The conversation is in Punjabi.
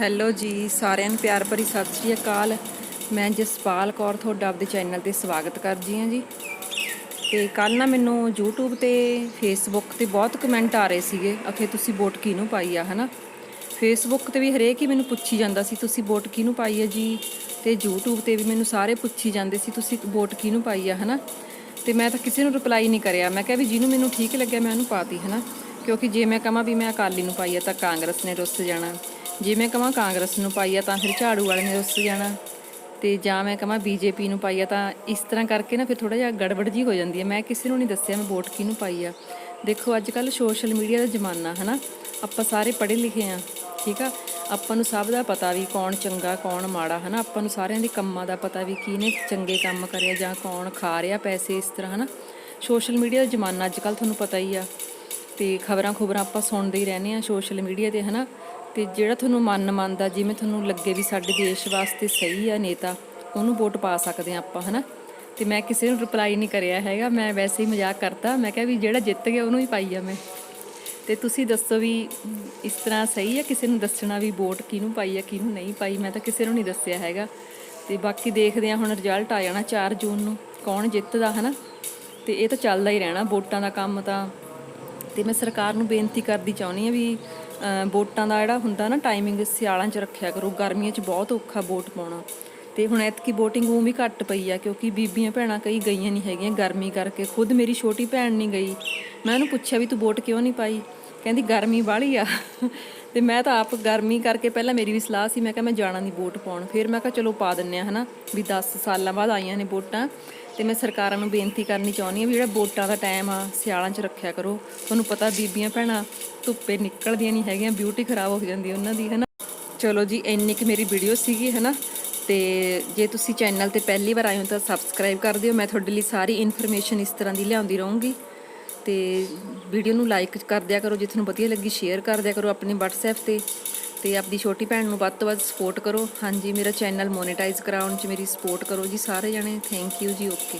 ਹੈਲੋ ਜੀ, ਸਾਰਿਆਂ ਨੂੰ ਪਿਆਰ ਭਰੀ ਸਤਿ ਸ਼੍ਰੀ ਅਕਾਲ। ਮੈਂ ਜਸਪਾਲ ਕੌਰ ਤੁਹਾਡਾ ਆਪਦੇ ਚੈਨਲ ਤੇ ਸਵਾਗਤ ਕਰਦੀ ਹਾਂ ਜੀ। ਤੇ ਕੱਲ ਨਾ ਮੈਨੂੰ YouTube ਤੇ, Facebook ਤੇ ਬਹੁਤ ਕਮੈਂਟ ਆ ਰਹੇ ਸੀਗੇ, ਅਖੇ ਤੁਸੀਂ ਵੋਟ ਕਿਹਨੂੰ ਪਾਈ ਆ, ਹਨਾ? Facebook ਤੇ ਵੀ ਹਰੇਕ ਹੀ ਮੈਨੂੰ ਪੁੱਛੀ ਜਾਂਦਾ ਸੀ, ਤੁਸੀਂ ਵੋਟ ਕਿਹਨੂੰ ਪਾਈ ਆ ਜੀ? ਤੇ YouTube ਤੇ ਵੀ ਮੈਨੂੰ ਸਾਰੇ ਪੁੱਛੀ ਜਾਂਦੇ ਸੀ, ਤੁਸੀਂ ਵੋਟ ਕਿਹਨੂੰ ਪਾਈ ਆ? ਹਨਾ? ਤੇ ਮੈਂ ਤਾਂ ਕਿਸੇ ਨੂੰ ਰਿਪਲਾਈ ਨਹੀਂ ਕਰਿਆ। ਮੈਂ ਕਿਹਾ ਵੀ ਜਿਹਨੂੰ ਮੈਨੂੰ ਠੀਕ ਲੱਗਿਆ ਮੈਂ ਉਹਨੂੰ ਪਾਤੀ, ਹਨਾ? ਕਿਉਂਕਿ ਜੇ ਮੈਂ ਕਹਾਂ ਵੀ ਮੈਂ ਅਕਾਲੀ ਨੂੰ ਪਾਈ ਆ ਤਾਂ ਕਾਂਗਰਸ ਨੇ ਰੁੱਸ ਜਾਣਾ। ਜੇ ਮੈਂ ਕਹਾਂ ਕਾਂਗਰਸ ਨੂੰ ਪਾਈ ਆ ਤਾਂ ਫਿਰ ਝਾੜੂ ਵਾਲੇ ਨੇ ਰੁੱਸ ਜਾਣਾ। ਤੇ ਜਾਂ ਮੈਂ ਕਹਾਂ ਬੀਜੇਪੀ ਨੂੰ ਪਾਈ ਆ ਤਾਂ ਇਸ ਤਰ੍ਹਾਂ ਕਰਕੇ ਨਾ ਫਿਰ ਥੋੜਾ ਜਿਹਾ ਗੜਬੜ ਜੀ ਹੋ ਜਾਂਦੀ ਹੈ। ਮੈਂ ਕਿਸੇ ਨੂੰ ਨਹੀਂ ਦੱਸਿਆ ਮੈਂ ਵੋਟ ਕਿਹਨੂੰ ਪਾਈ ਆ ਦੇਖੋ ਅੱਜ ਕੱਲ ਸੋਸ਼ਲ ਮੀਡੀਆ ਦਾ ਜ਼ਮਾਨਾ ਹੈ ਨਾ ਆਪਾਂ ਸਾਰੇ ਪੜ੍ਹੇ ਲਿਖੇ ਆ ਠੀਕ ਆ? ਆਪਾਂ ਨੂੰ ਸਭ ਦਾ ਪਤਾ ਵੀ ਕੌਣ ਚੰਗਾ, ਕੌਣ ਮਾੜਾ ਹੈ ਨਾ ਆਪਾਂ ਨੂੰ ਸਾਰਿਆਂ ਦੇ ਕੰਮਾਂ ਦਾ ਪਤਾ ਵੀ ਕਿਹਨੇ ਚੰਗੇ ਕੰਮ ਕਰਿਆ ਜਾਂ ਕੌਣ ਖਾ ਰਿਹਾ ਪੈਸੇ ਇਸ ਤਰ੍ਹਾਂ ਹੈ ਨਾ ਸੋਸ਼ਲ ਮੀਡੀਆ ਦਾ ਜ਼ਮਾਨਾ ਅੱਜ ਕੱਲ ਤੁਹਾਨੂੰ ਪਤਾ ਹੀ ਆ। ਤੇ ਖਬਰਾਂ ਖਬਰਾਂ ਆਪਾਂ ਸੁਣਦੇ ਹੀ ਰਹਿੰਦੇ ਆ ਸੋਸ਼ਲ ਮੀਡੀਆ ਤੇ ਹੈ ਨਾ ਤੇ ਜਿਹੜਾ ਤੁਹਾਨੂੰ ਮਨ ਮੰਨਦਾ, ਜਿਵੇਂ ਤੁਹਾਨੂੰ ਲੱਗੇ ਵੀ ਸਾਡੇ ਦੇਸ਼ ਵਾਸਤੇ ਸਹੀ ਆ ਨੇਤਾ, ਉਹਨੂੰ ਵੋਟ ਪਾ ਸਕਦੇ ਆ ਆਪਾਂ, ਹਨਾ? ਤੇ ਮੈਂ ਕਿਸੇ ਨੂੰ ਰਿਪਲਾਈ ਨਹੀਂ ਕਰਿਆ ਹੈਗਾ, ਮੈਂ ਵੈਸੇ ਹੀ ਮਜ਼ਾਕ ਕਰਤਾ। ਮੈਂ ਕਿਹਾ ਵੀ ਜਿਹੜਾ ਜਿੱਤ ਗਿਆ, ਉਹਨੂੰ ਹੀ ਪਾਈ ਆ ਮੈਂ। ਤੇ ਤੁਸੀਂ ਦੱਸੋ ਵੀ ਇਸ ਤਰ੍ਹਾਂ ਸਹੀ ਆ? ਕਿਸੇ ਨੂੰ ਦੱਸਣਾ ਵੀ ਵੋਟ ਕਿਹਨੂੰ ਪਾਈ ਆ, ਕਿਹਨੂੰ ਨਹੀਂ ਪਾਈ? ਮੈਂ ਤਾਂ ਕਿਸੇ ਨੂੰ ਨਹੀਂ ਦੱਸਿਆ ਹੈਗਾ। ਤੇ ਬਾਕੀ ਦੇਖਦੇ ਆ ਹੁਣ ਰਿਜ਼ਲਟ ਆ ਜਾਣਾ 4 ਜੂਨ ਨੂੰ, ਕੌਣ ਜਿੱਤਦਾ, ਹਨਾ? ਤੇ ਇਹ ਤਾਂ ਚੱਲਦਾ ਹੀ ਰਹਿਣਾ, ਵੋਟਾਂ ਦਾ ਕੰਮ ਤਾਂ ਤੇ ਮੈਂ ਸਰਕਾਰ ਨੂੰ ਬੇਨਤੀ ਕਰਦੀ ਚਾਹੁੰਦੀ ਆ ਵੀ ਵੋਟਾਂ ਦਾ ਜਿਹੜਾ ਹੁੰਦਾ ਨਾ ਟਾਈਮਿੰਗ ਸਿਆਲਾਂ 'ਚ ਰੱਖਿਆ ਕਰੋ, ਗਰਮੀਆਂ 'ਚ ਬਹੁਤ ਔਖਾ ਵੋਟ ਪਾਉਣਾ। ਤੇ ਹੁਣ ਐਤਕੀ VOTING ਉਹ ਵੀ ਘੱਟ ਪਈ ਆ ਕਿਉਂਕਿ ਬੀਬੀਆਂ ਭੈਣਾਂ ਕਈ ਗਈਆਂ ਨਹੀਂ ਹੈਗੀਆਂ ਗਰਮੀ ਕਰਕੇ। ਖੁਦ ਮੇਰੀ ਛੋਟੀ ਭੈਣ ਨਹੀਂ ਗਈ। ਮੈਂ ਉਹਨੂੰ ਪੁੱਛਿਆ ਵੀ ਤੂੰ ਵੋਟ ਕਿਉਂ ਨਹੀਂ ਪਾਈ? ਕਹਿੰਦੀ ਗਰਮੀ ਵਾਲੀ ਆ। ਤੇ ਮੈਂ ਤਾਂ ਆਪ ਗਰਮੀ ਕਰਕੇ ਪਹਿਲਾਂ ਮੇਰੀ ਵੀ ਸਲਾਹ ਸੀ, ਮੈਂ ਕਿਹਾ ਮੈਂ ਜਾਣਾ ਨਹੀਂ ਵੋਟ ਪਾਉਣ। ਫਿਰ ਮੈਂ ਕਿਹਾ ਚਲੋ ਪਾ ਦਿੰਨੇ ਆ ਹਨਾ, ਵੀ 10 ਸਾਲਾਂ ਬਾਅਦ ਆਈਆਂ ਨੇ ਵੋਟਾਂ। ਤੇ ਮੈਂ ਸਰਕਾਰਾਂ ਨੂੰ ਬੇਨਤੀ ਕਰਨੀ ਚਾਹੁੰਦੀ ਹਾਂ ਵੀ ਜਿਹੜਾ ਵੋਟਾਂ ਦਾ ਟਾਈਮ ਆ, ਸਿਆਲਾਂ 'ਚ ਰੱਖਿਆ ਕਰੋ। ਤੁਹਾਨੂੰ ਪਤਾ ਬੀਬੀਆਂ ਭੈਣਾਂ ਧੁੱਪੇ ਨਿਕਲਦੀਆਂ ਨਹੀਂ ਹੈਗੀਆਂ ਬਿਊਟੀ ਖਰਾਬ ਹੋ ਜਾਂਦੀ ਉਹਨਾਂ ਦੀ, ਹਨਾ। ਚਲੋ ਜੀ, ਇੰਨੀ ਕਿ ਮੇਰੀ ਵੀਡੀਓ ਸੀਗੀ, ਹਨਾ। ਤੇ ਜੇ ਤੁਸੀਂ ਚੈਨਲ ਤੇ ਪਹਿਲੀ ਵਾਰ ਆਏ ਹੋ ਤਾਂ ਸਬਸਕ੍ਰਾਈਬ ਕਰ ਦਿਓ। ਮੈਂ ਤੁਹਾਡੇ ਲਈ ਸਾਰੀ ਇਨਫੋਰਮੇਸ਼ਨ ਇਸ ਤਰ੍ਹਾਂ ਦੀ ਲਿਆਉਂਦੀ ਰਹੂੰਗੀ। ਤੇ ਵੀਡੀਓ ਨੂੰ ਲਾਈਕ ਕਰ ਦਿਆ ਕਰੋ, ਜੇ ਤੁਹਾਨੂੰ ਵਧੀਆ ਲੱਗੀ ਸ਼ੇਅਰ ਕਰ ਦਿਆ ਕਰੋ ਆਪਣੀ WhatsApp ਤੇ। ਤੇ ਆਪਣੀ ਛੋਟੀ ਭੈਣ ਨੂੰ ਵੱਧ ਤੋਂ ਵੱਧ ਸਪੋਰਟ ਕਰੋ। ਹਾਂਜੀ, ਮੇਰਾ ਚੈਨਲ ਮੋਨੇਟਾਈਜ਼ ਕਰਾਉਣ 'ਚ ਮੇਰੀ ਸਪੋਰਟ ਕਰੋ ਜੀ ਸਾਰੇ ਜਣੇ। ਥੈਂਕ ਯੂ ਜੀ ਓਕੇ